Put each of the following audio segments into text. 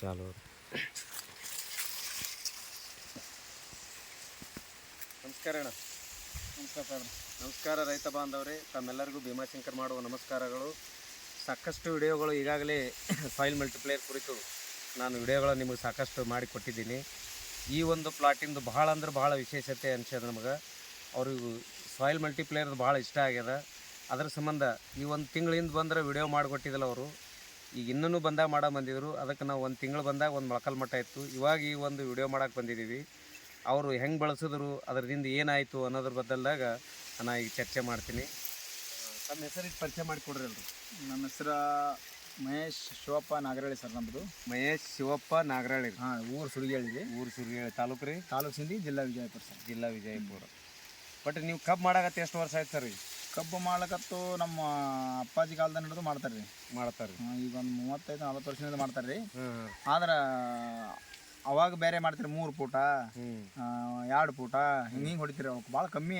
ಚಾಲು ನಮಸ್ಕಾರ ಅಣ್ಣ. ನಮಸ್ಕಾರ ನಮಸ್ಕಾರ ರೈತ ಬಾಂಧವರೇ, ತಮ್ಮೆಲ್ಲರಿಗೂ ಭೀಮಾಶಂಕರ್ ಮಾಡುವ ನಮಸ್ಕಾರಗಳು. ಸಾಕಷ್ಟು ವಿಡಿಯೋಗಳು ಈಗಾಗಲೇ ಸಾಯಿಲ್ ಮಲ್ಟಿಪ್ಲೇಯರ್ ಕುರಿತು ನಾನು ವಿಡಿಯೋಗಳನ್ನು ನಿಮಗೆ ಸಾಕಷ್ಟು ಮಾಡಿ ಕೊಟ್ಟಿದ್ದೀನಿ. ಈ ಒಂದು ಪ್ಲಾಟಿಂದು ಭಾಳ ಅಂದ್ರೆ ಭಾಳ ವಿಶೇಷತೆ ಅನ್ಸ್ಯದ ನಮಗೆ. ಅವ್ರಿಗೂ ಸಾಯಿಲ್ ಮಲ್ಟಿಪ್ಲೇಯರ್ದು ಭಾಳ ಇಷ್ಟ ಆಗ್ಯದ. ಅದ್ರ ಸಂಬಂಧ ಈ ಒಂದು ತಿಂಗಳಿಂದ ಬಂದ್ರೆ ವಿಡಿಯೋ ಮಾಡಿಕೊಟ್ಟಿದ್ದಲ್ಲ ಅವರು. ಈಗ ಇನ್ನೂ ಬಂದಾಗ ಮಾಡೋ ಬಂದಿದ್ರು. ಅದಕ್ಕೆ ನಾವು ಒಂದು ತಿಂಗಳು ಬಂದಾಗ ಒಂದು ಮೊಳಕಲ್ ಮಟ್ಟ ಇತ್ತು. ಇವಾಗ ಈ ಒಂದು ವಿಡಿಯೋ ಮಾಡಕ್ಕೆ ಬಂದಿದ್ದೀವಿ. ಅವರು ಹೆಂಗೆ ಬಳಸಿದ್ರು ಅದರಿಂದ ಏನಾಯಿತು ಅನ್ನೋದ್ರ ಬದಲಾಗ ನಾನು ಈಗ ಚರ್ಚೆ ಮಾಡ್ತೀನಿ. ತಮ್ಮ ಹೆಸರಿಗೆ ಪರಿಚಯ ಮಾಡಿಕೊಡ್ರಿ ಅಲ್ರಿ ನಮ್ಮ ಹೆಸರು ಮಹೇಶ್ ಶಿವಪ್ಪ ನಾಗರಹಳ್ಳಿ ಸರ್ ನಮ್ಮದು ಮಹೇಶ್ ಶಿವಪ್ಪ ನಾಗರಹಳ್ಳಿ. ಹಾಂ ಊರು ಸುಡಿಗೇಳಿದೆ ಊರು ಸುರ್ಗೇಳಿ ತಾಲೂಕು ರೀ? ತಾಲೂಕು ಸಿಂಧಿ ಜಿಲ್ಲಾ ವಿಜಯಪುರ ಸರ್. ಜಿಲ್ಲಾ ವಿಜಯಪುರ. ಬಟ್ ನೀವು ಕಬ್ಬು ಮಾಡಾಕತ್ತೆ ಎಷ್ಟು ವರ್ಷ ಆಯ್ತು ಸರ್ ಈಗ? ಕಬ್ಬು ಮಾಡ್ಲಕತ್ತು ನಮ್ಮ ಅಪ್ಪಾಜಿ ಕಾಲದ ಹಿಡಿದು ಮಾಡ್ತಾರೆ ರೀ ಮಾಡ್ತಾರೆ ರೀ ಈಗ ಒಂದು ಮೂವತ್ತೈದು ನಲ್ವತ್ತು ವರ್ಷದಿಂದ ಮಾಡ್ತಾರೆ ರೀ ಹ್ಞೂ ಆದ್ರೆ ಅವಾಗ ಬೇರೆ ಮಾಡ್ತೀರಿ ಮೂರು ಪೂಟ ಎರಡು ಪೂಟ ಹಿಂಗ ಹಿಂಗೆ ಹೊಡಿತೀರಿ. ಅವಕ್ಕೆ ಭಾಳ ಕಮ್ಮಿ.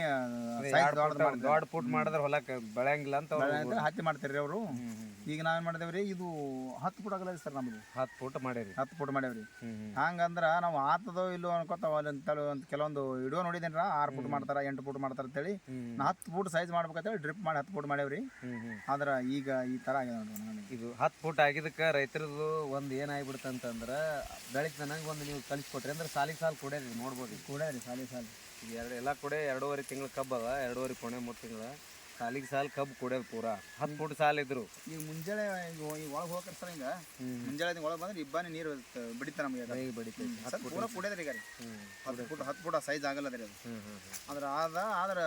ದೊಡ್ಡ ಪೂಟ್ ಮಾಡಿದ್ರೆ ಹೊಲಕ್ಕೆ ಬೆಳೆಯಂಗಿಲ್ಲ ಅಂತ ಹತ್ತಿ ಮಾಡ್ತೀರಿ ಅವರು. ಈಗ ನಾವೇನ್ ಮಾಡಿದೇವ್ರಿ ಇದು ಹತ್ತು ಪೂಟ ಆಗಲ್ಲ ಸರ್ ನಮ್ದು. ಹತ್ತು ಪೂಟ ಮಾಡೇವ್ರಿ ಹತ್ತು ಪೂಟ ಮಾಡೇವ್ರಿ. ಹಂಗಂದ್ರ ನಾವು ಆತದೋ ಇಲ್ಲೋ ಅನ್ಕೋತಾವ ಅಲ್ಲಿ ಕೆಲವೊಂದು ವಿಡಿಯೋ ನೋಡಿದೇನ್ರ ಆರು ಪೂಟ್ ಮಾಡ್ತಾರ ಎಂಟು ಪೂಟ್ ಮಾಡ್ತಾರ ಅಂತೇಳಿ. ನಾ ಹತ್ತು ಪೂಟ ಸೈಜ್ ಮಾಡ್ಬೇಕಂತೇಳಿ ಡ್ರಿಪ್ ಮಾಡಿ ಹತ್ತು ಪೂಟ್ ಮಾಡೇವ್ರಿ. ಆದ್ರ ಈಗ ಈ ತರ ಆಗಿದೆ ನೋಡ್ರಿ ಇದು ಹತ್ತು ಪೂಟ್ ಆಗಿದ್ದಕ್ಕೆ ರೈತರದು ಒಂದು ಏನಾಗ್ಬಿಡ್ತಂತಂದ್ರ ಬೆಳಿಗ್ಗೆ ಬೆಳಿತನಂಗೆ ಒಂದು ನೀವು ಕಳಿಸ್ಕೊಟ್ರಿ ಅಂದ್ರೆ ಸಾಲಿಗೆ ಸಾಲು ಕೊಡ್ಯಾರಿ ನೋಡ್ಬೋದು. ಕೊಡೇರಿ ಕೂಡ ರೀ ಸಾಲಿ ಸಾಲಿ. ಈಗ ಎರಡು ಎಲ್ಲ ಕೊಡೆ ಎರಡೂವರೆ ತಿಂಗಳು ಕಬ್ಬದ ಎರಡೂವರೆ ಕೊನೆ ಮೂರು ತಿಂಗಳು. ಸಾಲಿಗೆ ಸಾಲ್ ಕಬ್ಬು ಕುಡಿಯೋದು ಪೂರಾ. ಹತ್ತು ಫುಟ್ ಸಾಲ ಇದ್ರು. ಈಗ ಮುಂಜಾನೆ ಈಗ ಈಗ ಒಳಗೆ ಹೋಗ್ತಾರೆ ಸರ್ ಹಿಂಗ ಮುಂಜಾನೆ ಒಳಗೆ ಬಂದ್ರೆ ಇಬ್ಬಾನೆ ನೀರು ಬಿಡಿತ ನಮಗೆ ಕೈ ಬಡಿತೈತಿ. ಸರ್ ಪೂರ ಕುಡಿಯೋದ್ರಿ ಈಗ ಹತ್ತು ಫುಟ್ ಹತ್ತು ಫುಟ್ ಸೈಜ್ ಆಗಲ್ಲ ರೀ ಅದು. ಆದ್ರ ಆದ ಆದ್ರ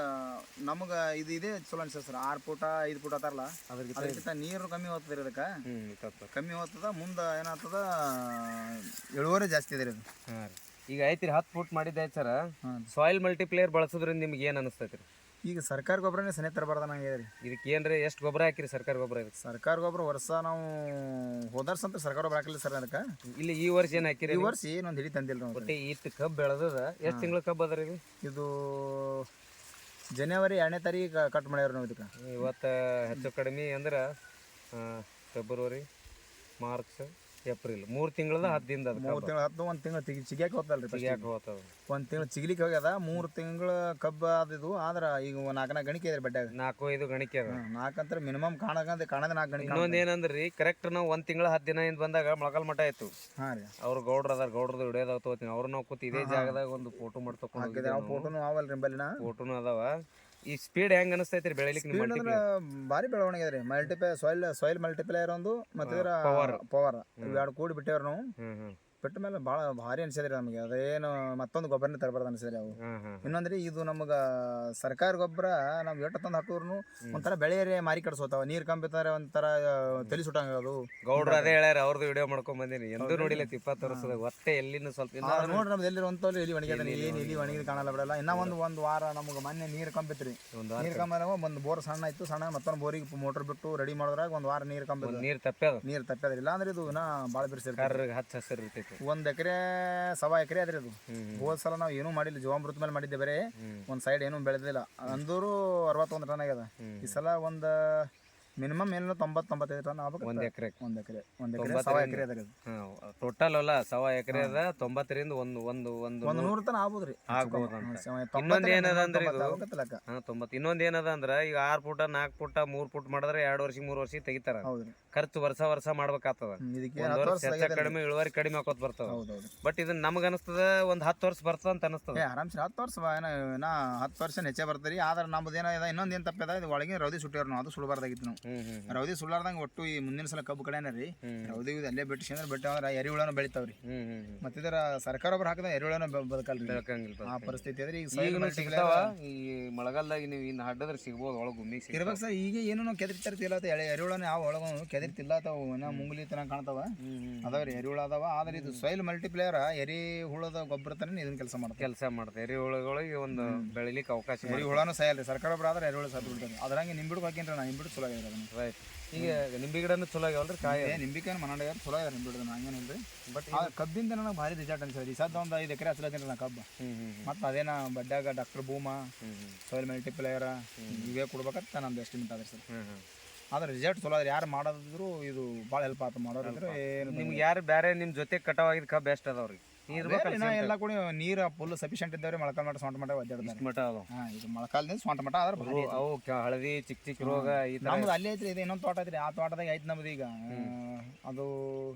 ನಮಗೆ ಇದು ಇದೇ ಚಲೋ ಅನ್ಸ ಸರ್. ಆರು ಫುಟ ಐದು ಫುಟ್ ಆತಾರಲ್ಲ ಅದಕ್ಕಿಂತ ನೀರು ಕಮ್ಮಿ ಹೋಗ್ತದೆ ಅದಕ್ಕ. ಕಮ್ಮಿ ಹೋಗ್ತದ ಮುಂದೆ ಏನಾಗ್ತದ ಇಳುವರಿ ಜಾಸ್ತಿ ಇದೆ ರೀ ಅದು. ಈಗ ಐತ್ರಿ ಹತ್ತು ಫುಟ್ ಮಾಡಿದ್ದೆ ಸರ. ಸಾಯಿಲ್ ಮಲ್ಟಿಪ್ಲೇಯರ್ ಬಳಸೋದ್ರಿಂದ ನಿಮ್ಗೆ ಏನು ಅನಿಸ್ತೈತಿ ರೀ ಈಗ ಸರ್ಕಾರ ಗೊಬ್ಬರನೇ ಸನೇ ತರಬಾರ್ದು ನಂಗೆ ರೀ ಇದಕ್ಕೆ ಏನ್ರಿ ಎಷ್ಟು ಗೊಬ್ಬರ ಹಾಕಿರಿ ಸರ್ಕಾರ ಗೊಬ್ಬರ ಇದಕ್ಕೆ? ಸರ್ಕಾರ ಗೊಬ್ಬರ ವರ್ಷ ನಾವು ಹೋದರ್ಸ ಅಂತ ಸರ್ಕಾರ ಗೊಬ್ಬರ ಹಾಕಿಲ್ಲ ಸರ್ ಅದಕ್ಕೆ. ಇಲ್ಲಿ ಈ ವರ್ಷ ಏನು ಹಾಕಿರಿ ಈ ವರ್ಷ ಏನೊಂದು ಹಿಡಿ ತಂದಿಲ್ಲ ನಾವು ಒಟ್ಟು ಇಷ್ಟು ಕಬ್ಬು ಬೆಳೆದದ ಎಷ್ಟು ತಿಂಗಳು ಕಬ್ಬು ಅದ ರೀ ಇದು? ಇದು ಜನವರಿ ಎರಡನೇ ತಾರೀಕು ಕಟ್ ಮಾಡ್ಯಾರ ನಾವು ಇದಕ್ಕೆ. ಇವತ್ತು ಹೆಚ್ಚು ಕಡಿಮೆ ಅಂದ್ರೆ ಫೆಬ್ರವರಿ ಮಾರ್ಚ್. ಏಪ್ರಿಲ್. ಮೂರು ತಿಂಗಳದ ಹತ್ತು ದಿನದ ಮೂರು ತಿಂಗಳು ಹತ್ತು ಒಂದು ತಿಂಗಳು ತಿಗಿ ಚಿಗಿಯಾಕೆ ಹೋತಲ್ರಿ ರೀ ಯಾಕೆ ಹೋಗ್ತದ. ಒಂದು ತಿಂಗಳು ಚಿಗ್ಲಿಕ್ಕೆ ಹೋಗ್ಯದ ಮೂರು ತಿಂಗಳು ಕಬ್ಬು ಆದಿದ್ದು ಆದ್ರೆ ಈಗ ಒಂದು ನಾಲ್ಕು ನಾಲ್ಕು ಗಣಿಕೆ ಇದೆ ಬಡ್ಡ್ಯಾಗ ನಾಲ್ಕು ಐದು ಗಣಿಕೆ ಅದ. ನಾಲ್ಕಂತ್ರ ಮಿನಿಮಮ್ ಕಾಣಕಂತ ಕಾಣದ ನಾಲ್ಕು ಗಣಿಕೆ ಇನ್ನೊಂದು ಏನಂದ್ರಿ ಕರೆಕ್ಟ್ ನಾವು ಒಂದು ತಿಂಗಳ ಹತ್ತು ದಿನ ಇಂದ ಬಂದಾಗ ಮೊಳಕಲ್ ಮಠ ಆಯ್ತು. ಹಾಂ ರೀ. ಅವ್ರು ಗೌಡ್ರ ಅದಾರ ಗೌಡ್ರದ್ದು ಹಿಡಿಯೋದಾಗ ತೊಗೋತೀನಿ. ಅವ್ರು ನಾವು ಕೂತು ಇದೇ ಜಾಗದಾಗ ಒಂದು ಫೋಟೋ ಮಾಡಿ ತಗೊಂಡು ಫೋಟೋನು ಅವಲ್ರಿ ಬಲ್ಲಿನ ಫೋಟೋನು ಅದಾವ. ಈ ಸ್ಪೀಡ್ ಹೆಂಗ್ ಅನಿಸ್ತೈತ್ರಿ ಬೆಳಿಲಿಕ್ಕೆ ನಿಮ್ಮ ಸ್ಪೀಡ್ ಅಂದ್ರೆ ಭಾರಿ ಬೆಳವಣಿಗೆ ರೀ ಮಲ್ಟಿಪ್ಲೈ ಸಾಯಿಲ್ ಸಾಯಿಲ್ ಮಲ್ಟಿಪ್ಲೈಯರ್ ಒಂದು ಮತ್ತೆ ಪವರ್ ಪವರ್ ಎರಡು ಕೂಡಿ ಬಿಟ್ಟೇವ್ರಿ ನಾವು. ಬಿಟ್ಟ ಮೇಲೆ ಭಾಳ ಭಾರಿ ಅನ್ಸಿದ್ರಿ ನಮಗೆ. ಅದೇನು ಮತ್ತೊಂದು ಗೊಬ್ಬರನೇ ತರಬಾರ್ದು ಅನ್ಸಿದ್ರಿ ಅವು. ಇನ್ನೊಂದ್ರಿ ಇದು ನಮಗೆ ಸರ್ಕಾರ ಗೊಬ್ಬರ ನಾವು ಎಷ್ಟು ತಂದು ಹಾಕೋರ್ನು ಒಂಥರ ಬೆಳೆಯರೆ ಮಾರಿ ಕಡ್ಸೋತಾವ ನೀರು ಕಂಬಿತಾರೆ ಒಂಥರ ತಲೆ ಸುಟ್ಟಂಗ ಅದು. ಗೌಡ್ರ ಅದೇ ಹೇಳ್ಯಾರ ಅವ್ರದ್ದು ವಿಡಿಯೋ ಮಾಡ್ಕೊಂಡ್ ಬಂದೀನಿ. ಎಂದು ನೋಡಿಲ್ಲ ಇಪ್ಪತ್ತು ವರ್ಷದ ಒಟ್ಟೆ ಎಲ್ಲಿನೂ ಸ್ವಲ್ಪ ನೋಡ್ರಿ ನಮ್ದು ಎಲ್ಲಿ ಒಂತಲ್ಲಿ ಎಲ್ಲಿ ಒಣಗಿದ ಏನು ಇಲ್ಲಿ ಒಣಗಿದ ಕಾಣಲ್ಲ ಬಿಡಲ್ಲ. ಇನ್ನ ಒಂದು ಒಂದು ವಾರ ನಮಗೆ ಮೊನ್ನೆ ನೀರು ಕಂಬಿತ್ರಿ ನೀರು ಕಂಬ ಒಂದು ಬೋರ್ ಸಣ್ಣ ಇತ್ತು ಸಣ್ಣ ಮತ್ತೊಂದು ಬೋರಿಗೆ ಮೋಟರ್ ಬಿಟ್ಟು ರೆಡಿ ಮಾಡಿದ್ರಾಗ ಒಂದು ವಾರ ನೀರು ಕಂಬ ನೀರ್ ತಪ್ಪದ ನೀರು ತಪ್ಪದ್ರಿ ಇಲ್ಲ ಅಂದ್ರೆ ಇದು ನಾ ಭಾಳ ಬಿರ್ಸಿರ್ತದೆ ಕರ್ರಿಗೆ ಹಚ್ಚ ಹಸಿರು ಇರ್ತೈತಿ. ಒಂದ್ ಎಕರೆ ಸವಾ ಎಕರೆ ಅದ್ರಿ ಅದು. ಹೋದ್ ಸಲ ನಾವು ಏನೂ ಮಾಡಿಲ್ಲ ಜೀವಾಮೃತ ಮೇಲೆ ಮಾಡಿದ್ದೆ ಬರೀ ಒಂದ್ ಸೈಡ್ ಏನೂ ಬೆಳೆದಿಲ್ಲ. ಅಂದ್ರೂ ಅರವತ್ತೊಂದು ಟನ್ ಆಗ್ಯದ. ಈ ಸಲ ಒಂದ್ ಮಿನಿಮಮ್ ಏನೋ ತೊಂಬತ್ ತೊಂಬತ್ತೈದು ಟನ್ ಆಗ್ಬೇಕು ಒಂದ್ ಎಕರೆ. ಒಂದ್ ಎಕರೆ. ಒಂದ್ ಎಕರೆ ಸವಾ ಎಕರೆ ಟೋಟಲ್ ಅಲ್ಲ ಸವಾ ಎಕರೆ ಅದ ತೊಂಬತ್ತರಿಂದ ಒಂದು ಒಂದು ಒಂದು ಒಂದು ನೂರು ಆಗ್ಬೋದ್ರಿ. ಆಗ್ಬೋದು ರೀ ಆಗ್ಬೋದು ಇನ್ನೊಂದು ಏನದ ಅಂದ್ರೆ ಇದು? ತೊಂಬತ್ತು ತೊಂಬತ್ತು ಇನ್ನೊಂದು ಏನದ ಅಂದ್ರೆ ಈಗ ಆರು ಫುಟ ನಾಲ್ಕು ಫುಟ ಮೂರು ಫುಟ್ ಮಾಡಿದ್ರೆ ಎರಡು ವರ್ಷ ಮೂರು ವರ್ಷ ತೆಗಿತಾರ. ಖರ್ಚು ವರ್ಷ ವರ್ಷ ಮಾಡ್ಬೇಕಾಗ್ತದ. ಒಂದು ವರ್ಷ ಹೆಚ್ಚ ಕಡಿಮೆ ಇಳುವರಿ ಕಡಿಮೆ ಹಾಕೋತ್ ಬರ್ತದ. ಬಟ್ ಇದನ್ನ ನಮಗ ಅನಿಸ್ತದ ಒಂದ್ ಹತ್ತು ವರ್ಷ ಬರ್ತದ ಅಂತ ಅನಿಸ್ತದ. ಆರಾಮ್ಸೆ ಹತ್ತು ವರ್ಷ ಏನ ಹತ್ತು ವರ್ಷ ಹೆಚ್ಚೆ ಬರ್ತದ್ರಿ. ಆದ್ರೆ ನಮ್ದು ಏನೋ ಇನ್ನೊಂದು ಏನು ತಪ್ಪಿದ ಇದು ಒಳಗೆ ರೌದಿ ಸುಟ್ಟಿರೋ ಅದು ಸುಡಬಾರ್ದಾಗಿತ್ತು ನಾವು. ರೌದಿ ಸುಳ್ಳಾರ್ದಂಗ ಒಟ್ಟು ಈ ಮುಂದಿನ ಸಲ ಕಬ್ಬು ಕಡೆನ ರೀ. ರೌದಿ ಇದು ಅಲ್ಲೇ ಬಿಟ್ಟು ಅಂದ್ರೆ ಬಿಟ್ಟು ಅಂದ್ರೆ ಎರಿಹುಳನ ಬೆಳಿತಾವ್ರಿ. ಮತ್ತಿದ್ರ ಸರ್ಕಾರ ಒಬ್ರು ಹಾಕಿದ ಎರಿಹುಳನ ಬದುಕಲ್ರಿ. ಆ ಪರಿಸ್ಥಿತಿ ಅಂದ್ರೆ ಈಗ ಈ ಮಳೆಗಾಲದಾಗ ನೀವು ಇನ್ನು ಹಡ್ಡದ್ರೆ ಸಿಗ್ಬೋದು ಒಳಗೆ ಗುಮ್ಮಿಗೆ ಇರ್ಬೇಕು ಸರ್ ಈಗ ಏನೋ ಕೆದರ್ತಿರ್ತಿಲ್ಲ ಎಳೆ ಎರಿಹುಳನ ಯಾವ ಒಳಗ ಕೆದರ್ತಿಲ್ಲ ತಾವು ಏನೋ ಮುಂಗ್ಲಿ ತನ ಕಾಣ್ತಾವ ಅದಾವ ರೀ ಅದಾವ್ರಿ ಎರಿಹುಳ ಅದಾವ. ಆದ್ರೆ ಇದು ಸಾಯಿಲ್ ಮಲ್ಟಿಪ್ಲೇಯರ್ ಎರಿ ಹುಳದ ಗೊಬ್ಬರ ತನ ಇದನ್ನ ಕೆಲಸ ಮಾಡ್ತಾರೆ ಕೆಲಸ ಮಾಡ್ತಾರೆ ಎರಿಹುಳಗಳಿಗೆ ಒಂದು ಬೆಳಿಲಿಕ್ಕೆ ಅವಕಾಶ ಎರಿಹುಳನು ಸಾಯಲ್ರಿ ಸರ್ಕಾರ ಒಬ್ರು ಆದ್ರೆ ಎರಿಹುಳ ಸತ್ತು ಬಿಡ್ತಾರೆ ಅದ್ರಂಗೆ ನಿಂಬಿಡ್ಕು ಹಾಕಿನ್ರಿ ನಾ ನಿಂಬಿಡು ಚಲೋ ಆಗಿರೋದು ರೈಟ್ ಈಗ ನಿಂಬೆ ಗಿಡನು ಚಲೋ ಆಗ್ಯಾವಲ್ರಿ ಕಾಯಿ ಏ ನಿಂಬಿಕಾಯಿ ಮನಾಡ ಚಲೋ ಆಗ್ಯದ ನಿಂಬಿಡ್ದು ಹಂಗೇನಿಲ್ರಿ ಬಟ್ ಕಬ್ಬಿಂದ ನನಗೆ ಭಾರಿ ರಿಸಲ್ಟ್ ಅನ್ಸರಿ ಈ ಸದ್ದ ಒಂದು ಐದು ಎಕರೆ ಹಚ್ಚಲತ್ತೀನಿ ನಾ ಕಬ್ಬು. ಮತ್ತು ಅದೇನ ಬಡ್ಡ್ಯಾಗ ಡಾಕ್ಟರ್ ಭೂಮಾ ಸೋಯಿಲ್ ಮಲ್ಟಿಪ್ಲೇಯರ ಇವೇ ಕೊಡ್ಬೇಕಂತ ನಮ್ದು ಎಸ್ಟಿಮೇಟ್ ಅದ ಸರ್. ಆದ್ರೆ ರಿಸಲ್ಟ್ ಚಲೋ ಅದ್ರಿ ಯಾರು ಮಾಡೋದಿದ್ರು ಇದು ಭಾಳ ಹೆಲ್ಪ್ ಆಯ್ತು ಮಾಡೋರಿದ್ರೆ ಏನು ನಿಮ್ಗೆ ಯಾರು ಬೇರೆ ನಿಮ್ಮ ಜೊತೆ ಕಟಾವ್ ಆಗಿದ್ ಕಬ್ಬು ಬೆಸ್ಟ್ ಅದಾವ್ರಿ? ಬೇರೆ ಇನ್ನ ಎಲ್ಲ ಕೂಡ ನೀರು ಫುಲ್ ಸಫಿಷಿಯಂಟ್ ಇದ್ದಾವ್ರಿ ಮೊಳಕಾಲ್ ಮಟ್ಟ ಸೊಂಟ ಒದ್ದಾಡ್ತಾರೆ ಮಠ ಹಾ ಇದು ಮೊಳಕಾಲ್ದಿಂದ ಸೊಂಟ ಮಟ್ಟ ಆದ್ರೆ ಭಾರಿ ಐತಿ. ಅವು ಕ- ಹಳದಿ ಚಿಕ್ ಚಿಕ್ ರೋಗ ಈ ತರ ನಮ್ದು ಅಲ್ಲೇ ಐತ್ರಿ ಇದು ಇನ್ನೊಂದು ತೋಟ ಐತ್ರಿ ಆ ತೋಟದಾಗ ಐತಿ ನಮ್ದು ಈಗ. ಆ, ಅದು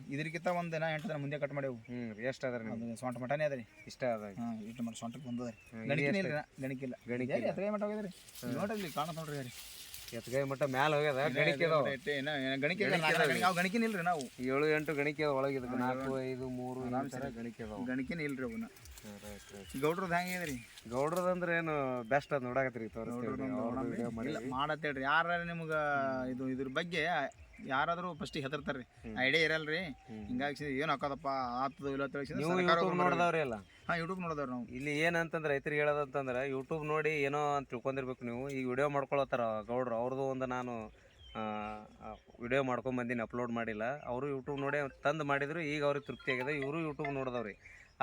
ಇದ್ರಕ್ಕಿಂತ ಒಂದು ದಿನ ಎಂಟು ದಿನ ಮುಂದೆ ಕಟ್ ಮಾಡೇವು. ಹ್ಮ್ ಎಷ್ಟ್ ಅದ್ರ ನಿಮ್ಗೆ ಅದು ಸೊಂಟ ಅದ್ರಿ ಇಷ್ಟ ಅದ ಹಾ ಇಟ್ಟು ಮಾಡಿ ಸೊಂಟಕ್ಕೆ ಬಂದದ್ರಿ ಹ್ಮ್, ಗಣಿಕಿನ ಇಲ್ರಿ ಗಣಿಕಿಲ್ಲ. ಗಣಿಕೆ ಎಲ್ಲಿ ಎತ್ತಗೈ ಮಟ್ಟ ಹೋಗಿದ್ರಿ? ನೋಡ್ರಿ ಕಾಣತ್ ನೋಡ್ರಿ ರೀ ಎತ್ಗೈ ಮಟ್ಟ ಮ್ಯಾಲ ಹೋಗ್ಯದ ಗಣಿಕೆ ಅದಾವ. ಗಣಿಕೆ ನಾವು ಗಣಿಕೆನ ಇಲ್ರಿ ನಾವು. ಏಳು ಎಂಟು ಗಣಿಕೆ ಅದ ಒಳಗೆ ಇದಕ್ಕೆ. ನಾಲ್ಕು ಐದು ಮೂರು ನಾಲ್ಕು ತರ ಗಣಿಕೆ ಅದಾವ. ಗಣಿಕೆನ ಇಲ್ರಿ ಅವನ್ನ. ಗೌಡ್ರದ್ದು ಹೆಂಗಿದ್ರಿ ಗೌಡ್ರದಂದ್ರೆ ಏನು ಬೆಸ್ಟ್ ಅದ್ ನೋಡಾಕತ್ರಿ ತೋರಿಸ್ತೀವಿ ಮಾಡತ್ತೇಳ್ರಿ. ಯಾರು ನಿಮ್ಗೆ ಇದು ಇದ್ರ ಬಗ್ಗೆ ಯಾರಾದರೂ ಫಸ್ಟ್ ಹೆದರ್ತಾರೆ ಐಡಿಯಾ ಇರಲ್ರಿ. ಹಿಂಗಾಗಿ ಏನು ಹಾಕೋದಪ್ಪ? ಆತದ ಇಲ್ಲ ನೀವು ಯೂಟ್ಯೂಬ್ ನೋಡಿದವ್ರಿ ಅಲ್ಲ. ಹಾಂ ಯೂಟ್ಯೂಬ್ ನೋಡಿದವ್ರಿ ನಾವು. ಇಲ್ಲಿ ಏನಂತಂದ್ರೆ ರೈತರಿಗೆ ಹೇಳೋದಂತಂದ್ರೆ ಯೂಟ್ಯೂಬ್ ನೋಡಿ ಏನೋ ಅಂತ ತಿಳ್ಕೊಂಡಿರ್ಬೇಕು ನೀವು. ಈಗ ವಿಡಿಯೋ ಮಾಡ್ಕೊಳತ್ತಾರ ಗೌಡ್ರು ಅವ್ರದ್ದು ಒಂದು ನಾನು ವಿಡಿಯೋ ಮಾಡ್ಕೊಂಡ್ ಬಂದೀನಿ ಅಪ್ಲೋಡ್ ಮಾಡಿಲ್ಲ. ಅವರು ಯೂಟ್ಯೂಬ್ ನೋಡಿ ತಂದು ಮಾಡಿದ್ರು ಈಗ ಅವ್ರಿಗೆ ತೃಪ್ತಿ ಆಗಿದೆ. ಇವರು ಯೂಟ್ಯೂಬ್ ನೋಡಿದವ್ರಿ.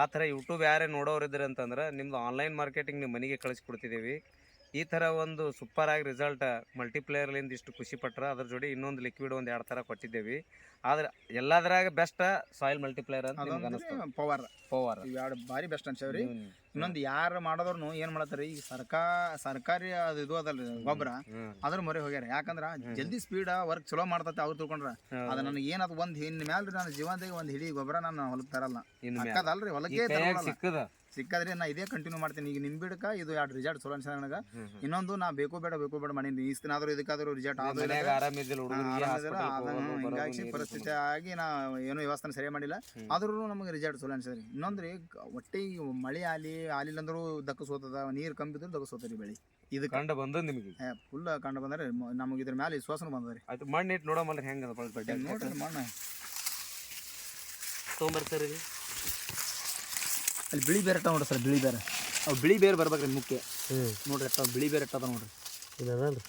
ಆ ಥರ ಯೂಟ್ಯೂಬ್ ಯಾರೇ ನೋಡೋರಿದ್ರೆ ಅಂತಂದ್ರೆ ನಿಮ್ದು ಆನ್ಲೈನ್ ಮಾರ್ಕೆಟಿಂಗ್ ನಿಮ್ಮ ಮನೆಗೆ ಕಳಿಸ್ಕೊಡ್ತಿದ್ದೀವಿ ಈ ಥರ ಒಂದು ಸೂಪರ್ ಆಗಿ ರಿಸಲ್ಟ್ ಮಲ್ಟಿಪ್ಲೇಯರ್ಲಿಂದ ಇಷ್ಟು ಖುಷಿ ಪಟ್ರೆ. ಅದ್ರ ಜೋಡಿ ಇನ್ನೊಂದು ಲಿಕ್ವಿಡ್ ಒಂದು ಎರಡು ಥರ ಕೊಟ್ಟಿದ್ದೇವೆ. ಆದ್ರೆ ಎಲ್ಲದ್ರಾಗ ಬೆಸ್ಟ್ ಸಾಯಿಲ್ ಮಲ್ಟಿಪ್ಲೇಯರ್ ಅಂತ ಪವರ್ ಪವರ್ ಎರಡು ಭಾರಿ ಬೆಸ್ಟ್ ಅನ್ಸೇವ್ರಿ. ಇನ್ನೊಂದು ಯಾರು ಮಾಡೋದವ್ರು ಏನು ಮಾಡತ್ತಾರ? ಈಗ ಸರ್ಕಾರ ಸರ್ಕಾರಿ ಅದು ಇದು ಅದಲ್ರಿ ಗೊಬ್ಬರ. ಅದ್ರ ಮೊರೆ ಹೋಗ್ಯಾರ. ಯಾಕಂದ್ರ ಜಲ್ದಿ ಸ್ಪೀಡ್ ವರ್ಕ್ ಚಲೋ ಮಾಡ್ತತೆ ಅವ್ರು ತಿಳ್ಕೊಂಡ್ರ. ಅದ ನನಗೆ ಏನದು ಒಂದ್ ಇನ್ ಮ್ಯಾಲ್ರಿ ನನ್ನ ಜೀವನದಾಗ ಒಂದ್ ಹಿಡಿ ಗೊಬ್ಬರ ನಾನು ಹೊಲಕ್ ತರಲ್ಲ. ಮ್ಯಾಲ್. ಅಕ್ಕದಲ್ರಿ ಹೊಲಕ್ಕೆ ಸಿಕ್ಕದ? ಸಿಕ್ಕಾದ್ರೆ ನಾ ಇದೇ ಕಂಟಿನ್ಯೂ ಮಾಡ್ತೀನಿ. ಈಗ ನಿಂಬಿಡ್ಕ ಇದು ಎರಡು ರಿಸಲ್ಟ್ ಚಲೋ ಅನ್ಸ ನನಗೆ. ಇನ್ನೊಂದು ನಾ ಬೇಕು ಬೇಡ ಬೇಕು ಬೇಡ ಮಾಡೀನಿ. ಈ ಆದ್ರೂ ಇದಕ್ಕಾದ್ರೂ ರಿಸಲ್ಟ್ ಹಿಂಗಾಗಿ ಪರಿಸ್ಥಿತಿ ಆಗಿ ನಾ ಏನೋ ವ್ಯವಸ್ಥೆ ಸರಿ ಮಾಡಿಲ್ಲ. ಆದ್ರೂ ನಮಗೆ ರಿಸಲ್ಟ್ ಚಲೋ ಅನ್ಸದ್ರಿ. ಇನ್ನೊಂದ್ರಿ ಒಟ್ಟಿಗೆ ಒಟ್ಟೆ ಮಳೆ ಆಲಿ ಆಲಿಲ್ಲ ಅಂದ್ರೂ ದಕ್ಕಸೋತದ ನೀರು ದಕ್ಕ ದಕ್ಕಸೋತರಿ ಬೆಳಿ. ಇದು ಕಂಡ ಬಂದ ನಿಮಗೆ ಫುಲ್ ಕಂಡ ಬಂದ್ರೆ ನಮಗೆ ಇದ್ರ ಮೇಲೆ ವಿಶ್ವಾಸನ ಬಂದದ್ರಿ. ಆಯ್ತು ಮಣ್ಣು ಇಟ್ಟು ನೋಡಮಲ್ಲ ಹೆಂಗೆ ಅದ ಬಡ್ಡೆ ನೋಡ್ರಿ ಮಣ್ಣ. ತೊಗೊಂಬರ್ತಾರೆ ಅಲ್ಲಿ ಬಿಳಿ ಬೇರೆ ನೋಡ್ರಿ ಸರ್ ಬಿಳಿ ಬೇರೆ. ಅವು ಬಿಳಿ ಬೇರೆ ಬರ್ಬೇಕ್ರಿ ಮುಖ್ಯ. ನೋಡ್ರಿ ಅಟ್ಟ ಬಿಳಿ ಬೇರೆ ಅಟ್ಟದ ನೋಡ್ರಿ.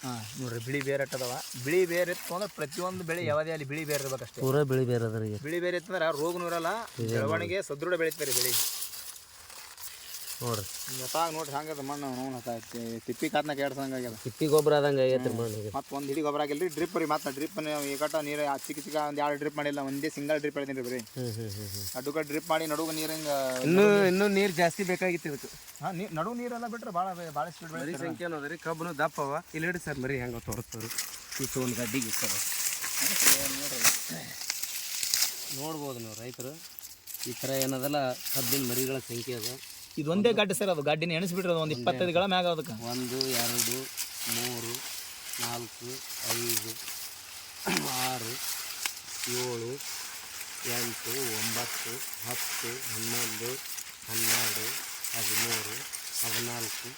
ಹಾಂ ನೋಡ್ರಿ ಬಿಳಿ ಬೇರೆ ಅಟ್ಟದವ ಬಿಳಿ ಬೇರೆ ಇತ್ತು ಅಂದ್ರೆ ಪ್ರತಿಯೊಂದು ಬೆಳೆ ಯಾವುದೇ ಅಲ್ಲಿ ಬಿಳಿ ಬೇರೆ ಇರ್ಬೇಕಷ್ಟೇ. ಪೂರ ಬಿಳಿ ಬೇರೆ ಅದ ರೀ ಬಿಳಿ ಬೇರೆ ಇತ್ತಂದ್ರೆ ರೋಗನೂ ಇರಲ್ಲ ಬೆಳವಣಿಗೆ ಸದೃಢ ಬೆಳೀತಾರೆ ಬೆಳಿ. ನೋಡ್ರಿ. ಮತ್ತಾಗ ನೋಡ್ರಿ ಹಂಗದ ಮಣ್ಣು ನೋವು ತಿಪ್ಪಿ ಕಾತ್ನಾಗ ಎರಡು ಸಂಗ ಆಗ್ಯದ. ತಿಪ್ಪಿ ಗೊಬ್ಬರ ಆದಂಗೆ ಮಣ್ಣಿಗೆ ಮತ್ತೆ ಒಂದು ಹಿಡಿ ಗೊಬ್ಬರ ಆಗಿಲ್ರಿ ಡ್ರಿಪ್ ರೀ. ಮತ್ತೆ ಡ್ರಿಪ್ ಏಕಟ ನೀರು ಚಿಕ್ಕ ಚಿಕ್ಕ ಒಂದು ಎರಡು ಡ್ರಿಪ್ ಮಾಡಿಲ್ಲ ಒಂದೇ ಸಿಂಗಲ್ ಡ್ರಿಪ್ ಹೇಳಿದ್ದೀನಿ ರೀ. ಕಡೆ ಡ್ರಿಪ್ ಮಾಡಿ ನಡುವ ನೀರು ಹಿಂಗೆ ಇನ್ನೂ ಇನ್ನೂ ನೀರು ಜಾಸ್ತಿ ಬೇಕಾಗಿತ್ತು ಇದಕ್ಕೆ ಹಾಂ ನೀರು ನಡುವು ನೀರೆಲ್ಲ ಬಿಟ್ರೆ ಭಾಳ ಭಾಳ ಸ್ಪೀಡ್ ಮರಿ ಸಂಖ್ಯೆ ಅನ್ನೋದು ರೀ. ಕಬ್ಬನು ದಪ್ಪವ ಅವ. ಇಲ್ಲಿ ಹಿಡಿ ಸರ್ ಮರಿ ಹೆಂಗೆ ತೋರಿಸ್ತಾರೆ ಇಷ್ಟು ಒಂದು ಗಡ್ಡಿಗೆ ಇರ್ತದೆ ನೋಡ್ಬೋದು ನಾವು ರೈತರು. ಈ ಥರ ಏನದಲ್ಲ ಕಬ್ಬಿನ ಮರಿಗಳ ಸಂಖ್ಯೆ ಅದ. ಇದೊಂದೇ ಗಡ್ಡೆ ಸರ್ ಅದು. ಗಡ್ಡಿನ ಎಣಿಸ್ಬಿಟ್ರೆ ಅದು ಒಂದು ಇಪ್ಪತ್ತೈದು ಗಳ ಮ್ಯಾಗ ಅದಕ್ಕೆ. ಒಂದು ಎರಡು ಮೂರು ನಾಲ್ಕು ಐದು ಆರು ಏಳು ಎಂಟು ಒಂಬತ್ತು ಹತ್ತು ಹನ್ನೊಂದು ಹನ್ನೆರಡು ಹದಿಮೂರು ಹದಿನಾಲ್ಕು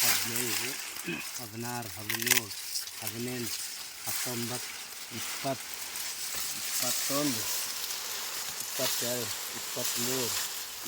ಹದಿನೈದು ಹದಿನಾರು ಹದಿನೇಳು ಹದಿನೆಂಟು ಹತ್ತೊಂಬತ್ತು ಇಪ್ಪತ್ತು ಇಪ್ಪತ್ತೊಂದು ಇಪ್ಪತ್ತೆರಡು ಇಪ್ಪತ್ತ್ಮೂರು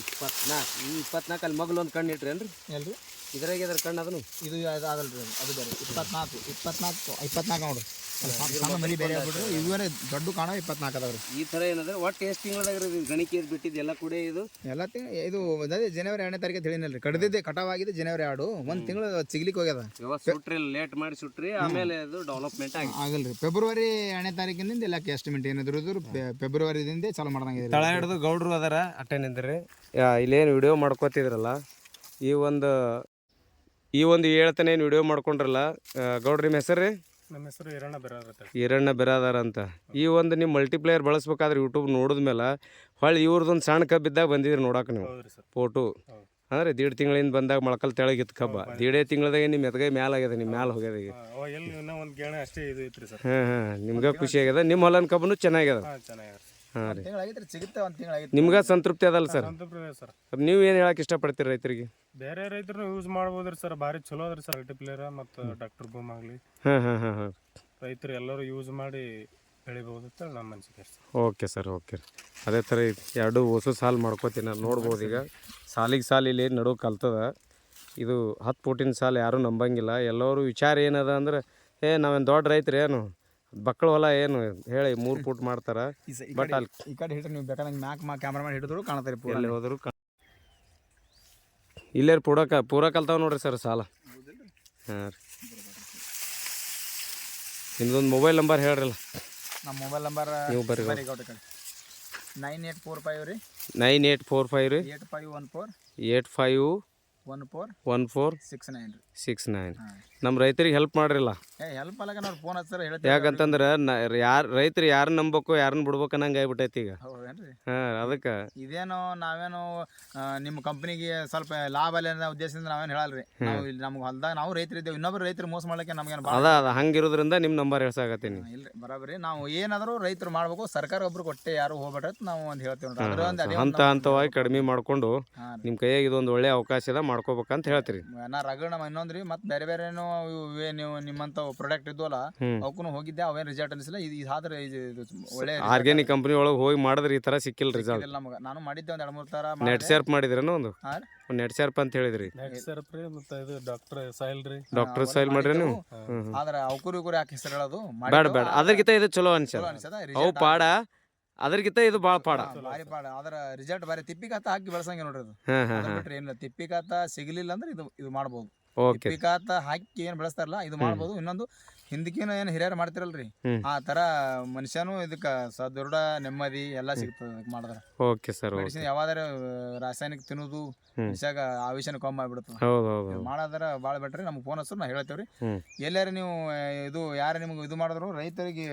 ಇಪ್ಪತ್ನಾಲ್ಕು ಈ ಇಪ್ಪತ್ನಾಲ್ಕು ಅಲ್ಲಿ ಮಗಳು ಒಂದು ಕಣ್ಣು ಇಟ್ರೇನ್ರಿ ಎಲ್ರಿ? ಇದ್ರಾಗ ಇದ್ರ ಕಣ್ಣು ಅದನ್ನು ಇದು ಅದು ಅದಲ್ರಿ ಅದು ಬೇರೆ. ಇಪ್ಪತ್ನಾಲ್ಕು ಇಪ್ಪತ್ನಾಲ್ಕು ಇಪ್ಪತ್ನಾಲ್ಕು ನೋಡ್ರಿ. ಸಣ್ಣ- ಮರಿ ಬೇರೆ ಆಗ್ಬಿಟ್ರೆ ಇವರೇ ದೊಡ್ಡ ಕಾಣ ಇಪ್ಪತ್ನಾಲ್ಕು ಅದಾವ್ರಿ ಈ ಥರ ಏನಂದ್ರೆ ಒಟ್ಟು ಎಷ್ಟು ತಿಂಗಳದಾಗ ಇದು ಗಣಿಕೆ ಬಿಟ್ಟಿದ್ದು ಎಲ್ಲ ಕೂಡ ಇದು? ಎಲ್ಲ ತಿಂಗ್ ಇದು ಅದೇ ಜನವರಿ ಎರಡನೇ ತಾರೀಕು ತಿಳಿನಲ್ರಿ. ಕಡ್ದಿದ್ದೆ ಕಟಾವಾಗಿದೆ ಜನವರಿ ಎರಡು. ಒಂದು ತಿಂಗಳು ಸಿಗ್ಲಿಕ್ಕೆ ಹೋಗ್ಯದ. ಸುಟ್ರಿ ಲೇಟ್ ಮಾಡಿ ಸುಟ್ರಿ ಆಮೇಲೆ ಅದು ಡೆವಲಪ್ಮೆಂಟ್ ಆಗಿ ಆಗಲ್ರಿ. ಫೆಬ್ರವರಿ ಎರಡನೇ ತಾರೀಕಿನಿಂದ ಎಲ್ಲ ಎಸ್ಟಿಮೇಟ್ ಏನಿದ್ರು ಇದ್ರು ಫೆಬ್ರವರಿದಿಂದ ಚಾಲು ಮಾಡ್ದಂಗೆ ತಳ ಹಿಡಿದು ಗೌಡ್ರು ಅದಾರ ಅಟ್ಟೆ ನಿಂದ್ರಿ. ಇಲ್ಲೇನು ವಿಡಿಯೋ ಮಾಡ್ಕೋತಿದ್ರಲ್ಲ ಈ ಒಂದು ಈ ಒಂದು ಹೇಳ್ತಾನೆ ಏನು ವಿಡಿಯೋ ಮಾಡ್ಕೊಂಡ್ರಲ್ಲ ಗೌಡ್ರಿ ಗೌಡ್ರ ನಿಮ್ಮ ಹೆಸರು ರೀ ನಮ್ಮ ಹೆಸರು ಈರಣ್ಣ ಬಿರಾದಾರ ಈರಣ್ಣ ಬೆರಾದಾರ ಅಂತ. ಈ ಒಂದು ನೀವು ಮಲ್ಟಿಪ್ಲೇಯರ್ ಬಳಸ್ಬೇಕಾದ್ರೆ ಯೂಟ್ಯೂಬ್ ನೋಡಿದ್ಮೇಲೆ ಹೊಳ್ಳಿ ಇವ್ರದ್ದೊಂದು ಸಣ್ಣ ಕಬ್ಬಿದ್ದಾಗ ಬಂದಿದ್ರಿ ನೋಡಕ್ಕೆ ನೀವು. ಹೌದ್ರಿ ಸರ್. ಫೋಟೋ ಹೌದು. ಅಂದ್ರೆ ದೀಡ್ ತಿಂಗಳಿಂದ ಬಂದಾಗ ಮೊಳಕಲ್ ತೆಳಗಿತ್ತು ಕಬ್ಬ. ದೀಡೇ ತಿಂಗಳದಾಗ ನಿಮ್ಮ ಎದಗೈ ಮ್ಯಾಲ ಆಗ್ಯದ ನಿಮ್ಮ ಮ್ಯಾಲ ಹೋಗ್ಯದ ಈಗ. ಎಲ್ಲಿ ಇನ್ನೂ ಒಂದು ಗೇಣ ಅಷ್ಟೇ ಇದು ಐತ್ರಿ ಸರ್. ಹಾಂ ಹಾಂ ನಿಮ್ಗೆ ಖುಷಿ ಆಗ್ಯದ ನಿಮ್ಮ ಹೊಲನ ಕಬ್ಬನು ಚೆನ್ನಾಗ್ಯದ. ಚೆನ್ನಾಗಿ ಹಾಂ ರೀ. ಸಿಗುತ್ತೆ ಒಂದು ನಿಮ್ಗೆ ಸಂತೃಪ್ತಿ ಅದಲ್ಲ ಸರ್? ಸಂತಪ್ರಿಯ ಸರ್. ನೀವು ಏನು ಹೇಳಕ್ಕೆ ಇಷ್ಟಪಡ್ತೀರಿ ರೈತರಿಗೆ? ಬೇರೆ ರೈತರು ಯೂಸ್ ಮಾಡ್ಬೋದ್ರಿ ಸರ್ ಭಾರಿ ಚಲೋ ಅದ್ರಿ ಸರ್ ಮಲ್ಟಿಪ್ಲೇಯರ್ ಮತ್ತು ಡಾಕ್ಟರ್ ಬೂಮ್ ಆಗಲಿ. ಹಾಂ ಹಾಂ ಹಾಂ ಹಾಂ. ರೈತರು ಎಲ್ಲರೂ ಯೂಸ್ ಮಾಡಿ ಬೆಳಿಬೋದು ಅಂತ ನಮ್ಮ ಸರ್. ಓಕೆ ಸರ್ ಓಕೆ ಅದೇ ಥರ ಇದು ಎರಡು ಹೊಸ ಸಾಲು ಮಾಡ್ಕೋತೀನಿ ನಾನು ನೋಡ್ಬೋದು ಈಗ. ಸಾಲಿಗೆ ಸಾಲ ಇಲ್ಲಿ ನಡು ಕಲ್ತದ. ಇದು ಹತ್ತು ಫೂಟಿನ ಸಾಲು ಯಾರೂ ನಂಬಂಗಿಲ್ಲ. ಎಲ್ಲರೂ ವಿಚಾರ ಏನದ ಅಂದ್ರೆ ಏ ನಾವೇನು ದೊಡ್ಡ ರೈತ್ರಿ ಏನು ಬಕ್ಕಳ ಹೊಲ ಏನು ಹೇಳಿ ಮೂರು ಫೂಟ್ ಮಾಡ್ತಾರ ಬಟ್ ಅಲ್ಲಿ ಈ ಕಡೆ ಹಿಡಿದ್ರೆ ನೀವು ಬೇಕಾದಂಗೆ ಮ್ಯಾಕ್ ಮಾ ಕ್ಯಾಮ್ರಾ ಮಾಡಿ ಹಿಡಿದ್ರು ಕಾಣ್ತಾರೆ ಪೂರ. ಎಲ್ಲಿ ಹೋದ್ರು ಕ ಇಲ್ಲೇ ಪೂರ ಕ ಪೂರ ಕಲ್ತಾವ ನೋಡ್ರಿ ಸರ್ ಸಾಲ. ಹಾಂ ರೀ. ನಿಮ್ದೊಂದು ಮೊಬೈಲ್ ನಂಬರ್ ಹೇಳ್ರಲ್ಲ. ನಮ್ಮ ಮೊಬೈಲ್ ನಂಬರ್ ನೀವು ಬರ್ರಿ ಬರೀ ಗೌಡ ಕಡೆ ನೈನ್ ಏಟ್ ಫೋರ್ ಫೈವ್ ರೀ. ನೈನ್ ಏಟ್ ಫೋರ್ ಫೈವ್ ರೀ. Eight five one four eight five one four one four six nine ರೀ ಸಿಕ್ಸ್ ನೈನ್ ನಮ್ಮ ರೈತರಿಗೆ ಹೆಲ್ಪ್ ಮಾಡ್ರಿಲ್ಲ. ಏ ಹೆಲ್ಪ್ ಅಲ್ಲ ನಾವು ಫೋನ್ ಹಚ್ಚಾರ ಹೇಳ್ತೀವಿ ಯಾಕಂತಂದ್ರೆ ಯಾರು ರೈತರು ಯಾರನ್ನ ನಂಬಬೇಕು ಯಾರನ್ನ ಬಿಡ್ಬೇಕು ಅನ್ನಂಗೆ ಆಗ್ಬಿಟ್ಟೈತಿ ಈಗ. ಹೌದೇನ್ರಿ? ಹಾಂ ಅದಕ್ಕೆ. ಇದೇನು ನಾವೇನು ನಿಮ್ಮ ಕಂಪ್ನಿಗೆ ಸ್ವಲ್ಪ ಲಾಭ ಅಲ್ಲ ಅನ್ನೋ ಉದ್ದೇಶದಿಂದ ನಾವೇನು ಹೇಳಲ್ರಿ. ನಾವು ಇಲ್ಲಿ ನಮ್ಗೆ ಹೊಲ್ದಾಗ ನಾವು ರೈತರು ಇದ್ದೇವೆ. ಇನ್ನೊಬ್ರು ರೈತರು ಮೋಸ ಮಾಡ್ಲಿಕ್ಕೆ ನಮ್ಗೇನು ಅದ ಅದ. ಹಂಗಿರೋದ್ರಿಂದ ನಿಮ್ಮ ನಂಬರ್ ಹೇಳ್ಸಾಕತ್ತೀನಿ. ಇಲ್ರಿ. ಬರಾಬರಿ. ನಾವು ಏನಾದರೂ ರೈತರು ಮಾಡ್ಬೇಕು ಸರ್ಕಾರ ಒಬ್ರು ಕೊಟ್ಟೆ ಯಾರು ಹೋಗ್ಬೇಡ್ರಿ ನಾವು ಒಂದು ಹೇಳ್ತೀವಿ ಅದ್ರ ಒಂದು ಹಂತ ಹಂತವಾಗಿ ಕಡಿಮೆ ಮಾಡಿಕೊಂಡು ನಿಮ್ಮ ಕೈಯಾಗ ಇದೊಂದು ಒಳ್ಳೆ ಅವಕಾಶ ಅದ ಮಾಡ್ಕೋಬೇಕಂತ ಹೇಳ್ತೀರಿ. ನಾ ರಗಡ್ ನಮ್ಮ ಇನ್ನೊಂದ್ರಿ ಮತ್ತೆ ಬೇರೆ ಬೇರೆ ಇವೆ ನೀವು ನಿಮ್ಮಂತ ಪ್ರಾಡಕ್ಟ್ ಇದ್ವಲ್ಲ ಹ್ಮ್. ಅವಕ್ಕೂ ಹೋಗಿದ್ದೆ ಅವೇನ್ ರಿಸಲ್ಟ್ ಅನಿಸಿಲ್ಲ. ಇದು ಆದ್ರೆ ಇದು ಇದು ಒಳ್ಳೆ ಆರ್ಗ್ಯಾನಿಕ್ ಕಂಪನಿ ಒಳಗೆ ಹೋಗಿ ಮಾಡಿದ್ರೆ ಈ ತರ ಸಿಕ್ಕಿಲ್ಲ ರಿಸಲ್ಟ್ ನಮಗೆ. ನಾನು ಮಾಡಿದ್ದೆ ಒಂದು ಎರಡು ಮೂರು ತರ ನೆಟ್ ಸೇರ್ಪ್ ಮಾಡಿದ್ರೇನು ಒಂದು? ಹಾಂ ಒಂದು ನೆಟ್ ಸೇರ್ಪ್ ಅಂತ ಹೇಳಿದ್ರಿ. ನೆಕ್ಸ್ಟ್ ಸರ್ಪ್ ರೀ ಮತ್ತು ಇದು ಡಾಕ್ಟರ್ ಸಾಯಿಲ್ ರೀ. ಡಾಕ್ಟರ್ ಸೈಲ್ ಮಾಡ್ರಿ ನೀವು ಹ್ಮ್ ಹ್ಮ್. ಆದ್ರೆ ಅವಕೂರು ಯಾಕೆ ಹೆಸರು ಹೇಳೋದು? ಬೇಡ ಬೇಡ ಅದಕ್ಕಿಂತ ಇದು ಚಲೋ ಅನ್ಸದ ಅವು ಪಾಡ ಅದ್ರಗಿಂತ ಇದು ಭಾಳ ಪಾಡ. ಭಾರಿ ಪಾಡ. ಅದರ ರಿಸಲ್ಟ್ ಬಾರಿ ತಿಪ್ಪಿಕಾತ ಹಾಕಿ ಬೆಳ್ಸಂಗೆ ನೋಡ್ರಿ ಅದು. ಹಾಂ ಹಾಂ ಅದ್ರ ಹಾಂ. ಬಿಟ್ರೆ ಏನಿಲ್ಲ. ತಿಪ್ಪಿಕಾತ ಸಿಗಲಿಲ್ಲ ಅಂದ್ರೆ ಇದು ಇದು ಮಾಡ್ಬೋದು. ಓಕೆ ಕಾತ ಹಾಕಿ ಏನು ಬೆಳೆಸ್ತಾರಲ್ಲ ಇದು ಮಾಡ್ಬೋದು. ಇನ್ನೊಂದು ಹಿಂದಕ್ಕಿನ ಏನು ಹಿರಿಯರು ಮಾಡ್ತಿರಲ್ರಿ. ಆ ತರ ಮನುಷ್ಯನು ಇದಕ್ಕ ಸದೃಢ ನೆಮ್ಮದಿ ಎಲ್ಲಾ ಸಿಗ್ತದೆ ಮಾಡಿದ್ರ. Okay sir okay. ಮೆಡಿಸಿನ್ ಯಾವಾದ್ರ ರಾಸಾಯನಿಕ ತಿನ್ನುದು. ಮನುಷ್ಯಾಗ ಆವೇಶನ ಕಮ್ಮಿ ಆಗ್ಬಿಡುತ್ತೆ ಮಾಡೋದ್ರ ಭಾಳ ಬೆಟ್ರಿ ನಮ್ಗೆ ಫೋನ್ ಹಚ್ಚರು ನಾ ಹೇಳ್ತೇವ್ರಿ. ಎಲ್ಲಾರು ನೀವು ಇದು ಯಾರು ನಿಮ್ಗೆ ಇದು ಮಾಡಿದ್ರು ರೈತರಿಗೆ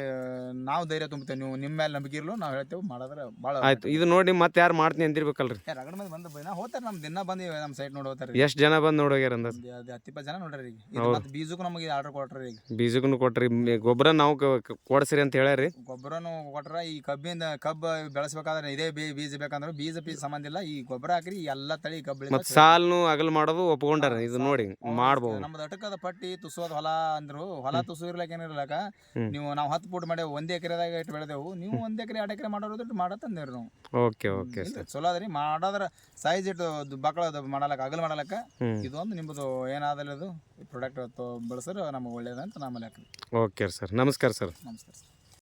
ನಾವು ಧೈರ್ಯ ತುಂಬುತ್ತೇವೆ ನೀವು ನಿಮ್ಮ ಮೇಲೆ ನಂಬಿಕೆ ಇರಲು ನಾವು ಹೇಳ್ತೇವೆ. ಮಾಡಿದ್ರೆ ಭಾಳ ಆಯ್ತು ಇದು ನೋಡಿ ಮತ್ತೆ ಯಾರು ಮಾಡ್ತೀನಿ ಅಂದಿರ್ಬೇಕಲ್ರಿ. ರಗಡ ಮಂದಿ ಬಂದು ನಾ ಹೋಗ್ತಾರೆ ನಮ್ಮ ದಿನ ಬಂದು ನಮ್ಮ ಸೈಟ್ ನೋಡಿ ಹೋಗ್ತಾರೆ ಎಷ್ಟು ಜನ ಬಂದು ನೋಡೋಗ್ಯಾರ ಅಂದ. ಒಂದು ಹತ್ತು ಇಪ್ಪತ್ತು ಜನ ನೋಡ್ರಿ ಈಗ. ಇದು ಮತ್ತೆ ಬೀಜಕ್ಕೂ ನಮಗೆ ಆರ್ಡರ್ ಕೊಟ್ರಿ ಈಗ. ಬೀಜಕ್ಕೂ ಕೊಟ್ರಿ. ಮೆ- ಗೊಬ್ಬರ ನಾವು ಕ- ಕ- ಕೊಡ್ಸಿರಿ ಅಂತ ಹೇಳ್ಯಾರಿ. ಗೊಬ್ಬರನು ಕೊಟ್ರ ಈ ಕಬ್ಬಿಂದ ಕಬ್ಬು ಬೆಳೆಸ್ಬೇಕಾದ್ರೆ ಇದೇ ಬೀ- ಬೀಜ ಬೇಕಂದ್ರೆ ಬೀಜ ಬೀಜ ಸಂಬಂಧ ಇಲ್ಲ. ಈ ಗೊಬ್ಬರ ಹಾಕ್ರಿ ಈ ಎಲ್ಲ ತಳಿ ಕಬ್ಬು ಬೆಳಿತಾವ್ ಮತ್ತೆ ಸಾಲ್ನು ಅಗಲ್ ಮಾಡೋದು ಒಪ್ಕೊಂಡಾರ. ಇದು ನೋಡಿ ಮಾಡ್ಬೋದು. ನಮ್ದು ಅಟಕದ ಪಟ್ಟಿ ತುಸೋದ್ ಹೊಲ ಅಂದ್ರು. ಹೊಲ ತುಸು ಇರ್ಲಕ್ಕ ಏನಿರ್ಲಕ್ಕ ಹ್ಮ್. ನೀವು ನಾವು ಹತ್ತು ಫುಟ್ ಮಾಡೇವು ಒಂದೇ ಎಕರೆದಾಗ ಇಟ್ಟು ಬೆಳೆದೆವು. ನೀವು ಒಂದ್ ಎಕರೆ ಎರಡು ಎಕರೆ ಮಾಡೋದು ಮಾಡತ್ತಂದೇವ್ರಿ ನಾವು. ಓಕೆ ಓಕೆ ಚಲೋ ಅದ್ರಿ. ಮಾಡದ್ರ ಸೈಜ್ ಇಟ್ಟು ಬಕ್ಕಳ ಮಾಡಲಕ್ಕ ಅಗಲ್ ಮಾಡಲಕ್ಕ. ಇದೊಂದು ಇದೊಂದು ನಿಮ್ಮದು ಏನಾದಲ್ಲ ಈ ಪ್ರಾಡಕ್ಟ್ ಬಳಸಿದ್ರೆ ನಮಗೆ ಒಳ್ಳೇದಂತ ನಮ್ಮಲ್ಲಿ ಓಕೆ ಸರ್. ನಮಸ್ಕಾರ ಸರ್. ನಮಸ್ಕಾರ ಸರ್.